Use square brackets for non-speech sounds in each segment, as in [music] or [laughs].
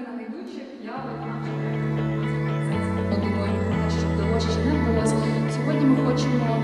Ірина найдучих, я подумаю про те, що вдалося чи не вдалося. Сьогодні ми хочемо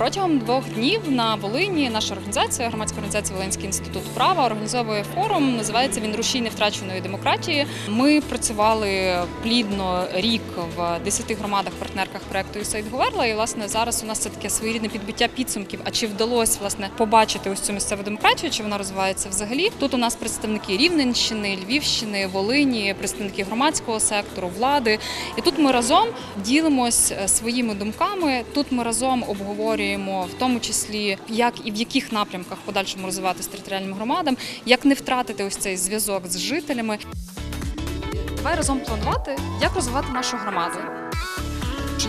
Протягом двох днів на Волині наша організація, громадська організація Волинський інститут права, організовує форум. Називається він Рушій невтраченої демократії. Ми працювали плідно рік в 10 громадах партнерках проекту «Юсейд Говерла. І власне зараз у нас це таке своєрідне підбиття підсумків. А чи вдалося власне побачити ось цю місцеву демократію? Чи вона розвивається взагалі? Тут у нас представники Рівненщини, Львівщини, Волині, представники громадського сектору, влади. І тут ми разом ділимось е, своїми думками. Тут ми разом обговорюємо, в тому числі, як і в яких напрямках в подальшому розвиватися територіальним громадам, як не втратити ось цей зв'язок з жителями. Давай разом планувати, як розвивати нашу громаду.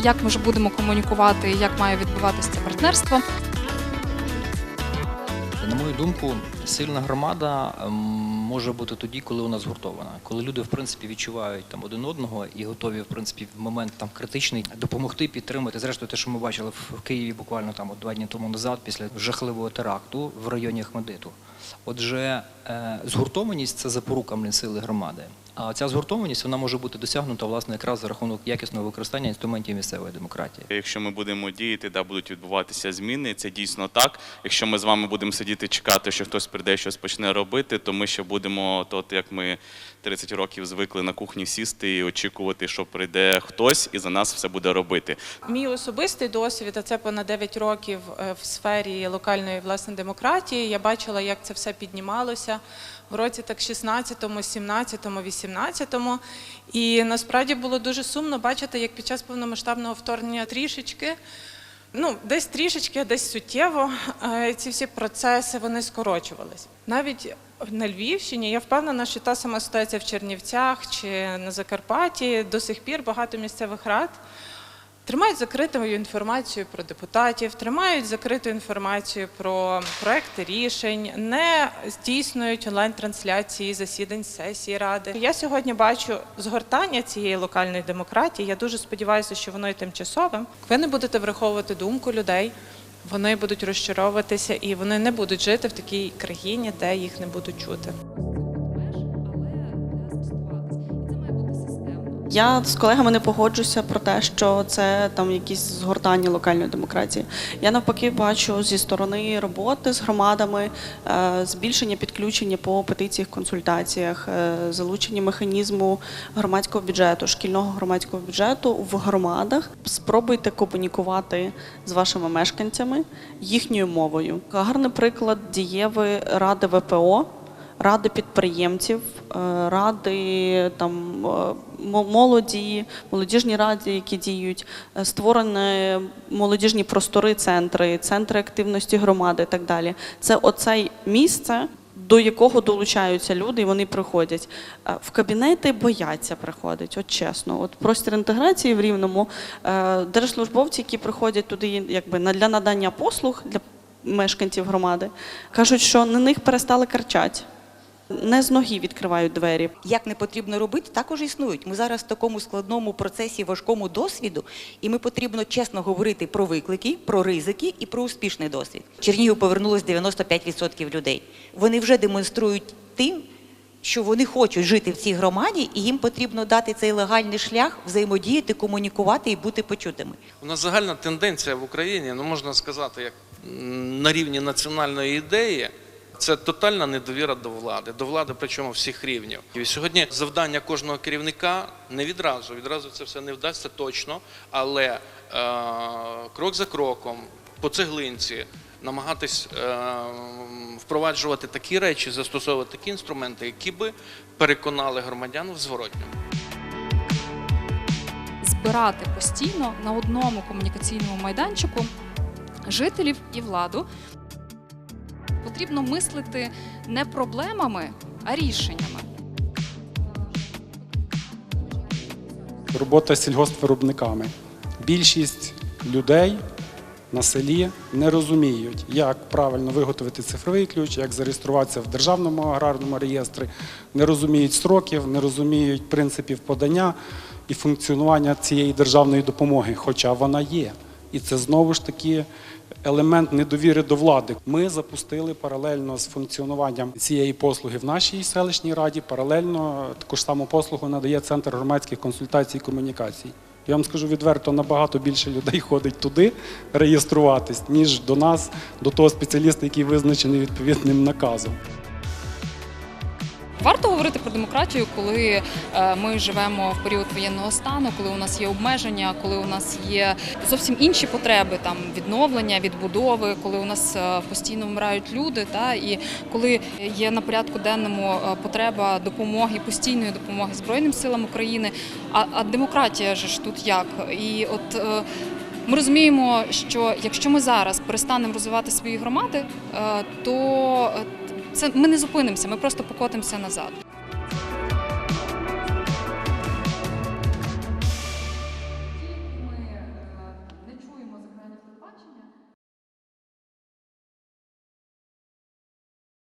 Як ми ж будемо комунікувати, як має відбуватися це партнерство. На мою думку, сильна громада ем, може бути тоді, коли вона згуртована, коли люди в принципі відчувають там один одного і готові в принципі в момент там критичний допомогти, підтримати. Зрештою, те, що ми бачили в Києві буквально там от два дні тому назад, після жахливого теракту в районі Ахмедиту. Отже, е, згуртованість це запорука сили громади. А ця згуртованість вона може бути досягнута власне якраз за рахунок якісного використання інструментів місцевої демократії. Якщо ми будемо діяти, да будуть відбуватися зміни. Це дійсно так. Якщо ми з вами будемо сидіти чекати, що хтось прийде, щось почне робити, то ми ще будемо, то як ми 30 років звикли на кухні сісти і очікувати, що прийде хтось і за нас все буде робити. Мій особистий досвід, а це понад 9 років е, в сфері локальної власне демократії. Я бачила, як це все піднімалося в році так 16-му, 17-му, 18-му. І насправді було дуже сумно бачити, як під час повномасштабного вторгнення трішечки. Ну, десь трішечки, десь суттєво е, ці всі процеси вони скорочувались. Навіть на Львівщині я впевнена, що та сама ситуація в Чернівцях чи на Закарпатті до сих пір багато місцевих рад тримають закритою інформацію про депутатів, тримають закриту інформацію про проекти рішень, не здійснюють онлайн-трансляції засідань сесії ради. Я сьогодні бачу згортання цієї локальної демократії. Я дуже сподіваюся, що воно і тимчасове. Ви не будете враховувати думку людей. Вони будуть розчаровуватися і вони не будуть жити в такій країні, де їх не будуть чути. Я з колегами не погоджуся про те, що це там якісь згортання локальної демократії. Я навпаки бачу зі сторони роботи з громадами е, збільшення підключення по петиціях, консультаціях, е, залучення механізму громадського бюджету, шкільного громадського бюджету в громадах. Спробуйте комунікувати з вашими мешканцями їхньою мовою. Гарний приклад дієвої ради ВПО ради підприємців, ради там е, молоді, молодіжні ради, які діють, е, створені молодіжні простори, центри, центри активності громади і так далі. Це оце місце. До якого долучаються люди, і вони приходять Е, в кабінети, бояться приходити. От чесно, от простір інтеграції в рівному е, держслужбовці, які приходять туди, якби для надання послуг для мешканців громади, кажуть, що на них перестали карчати. Не з ноги відкривають двері. Як не потрібно робити, також існують. Ми зараз в такому складному процесі, важкому досвіду, і ми потрібно чесно говорити про виклики, про ризики і про успішний досвід. Чернігів повернулось 95% людей. Вони вже демонструють тим, що вони хочуть жити в цій громаді, і їм потрібно дати цей легальний шлях, взаємодіяти, комунікувати і бути почутими. У нас загальна тенденція в Україні, ну можна сказати, як на рівні національної ідеї. Це тотальна недовіра до влади, до влади, причому всіх рівнів. І сьогодні завдання кожного керівника не відразу, відразу це все не вдасться точно, але е, крок за кроком, по цеглинці, намагатись е, впроваджувати такі речі, застосовувати такі інструменти, які би переконали громадян в зворотньому. збирати постійно на одному комунікаційному майданчику жителів і владу. Потрібно мислити не проблемами, а рішеннями. робота з сільгоспвиробниками. Більшість людей на селі не розуміють, як правильно виготовити цифровий ключ, як зареєструватися в державному аграрному реєстрі, не розуміють строків, не розуміють принципів подання і функціонування цієї державної допомоги, хоча вона є. І це знову ж таки елемент недовіри до влади. Ми запустили паралельно з функціонуванням цієї послуги в нашій селищній раді. Паралельно таку ж саму послугу надає центр громадських консультацій і комунікацій. Я вам скажу відверто, набагато більше людей [laughs] ходить туди реєструватись, ніж до нас, до того спеціаліста, який визначений відповідним наказом. Варто говорити про демократію, коли е, ми живемо в період воєнного стану, коли у нас є обмеження, коли у нас є зовсім інші потреби, там відновлення, відбудови, коли у нас е, постійно вмирають люди, та і коли є на порядку денному е, потреба допомоги, постійної допомоги Збройним силам України. А, а демократія ж тут як? І от ми розуміємо, що якщо ми зараз перестанемо розвивати свої громади, то це ми не зупинимося, ми просто покотимося назад.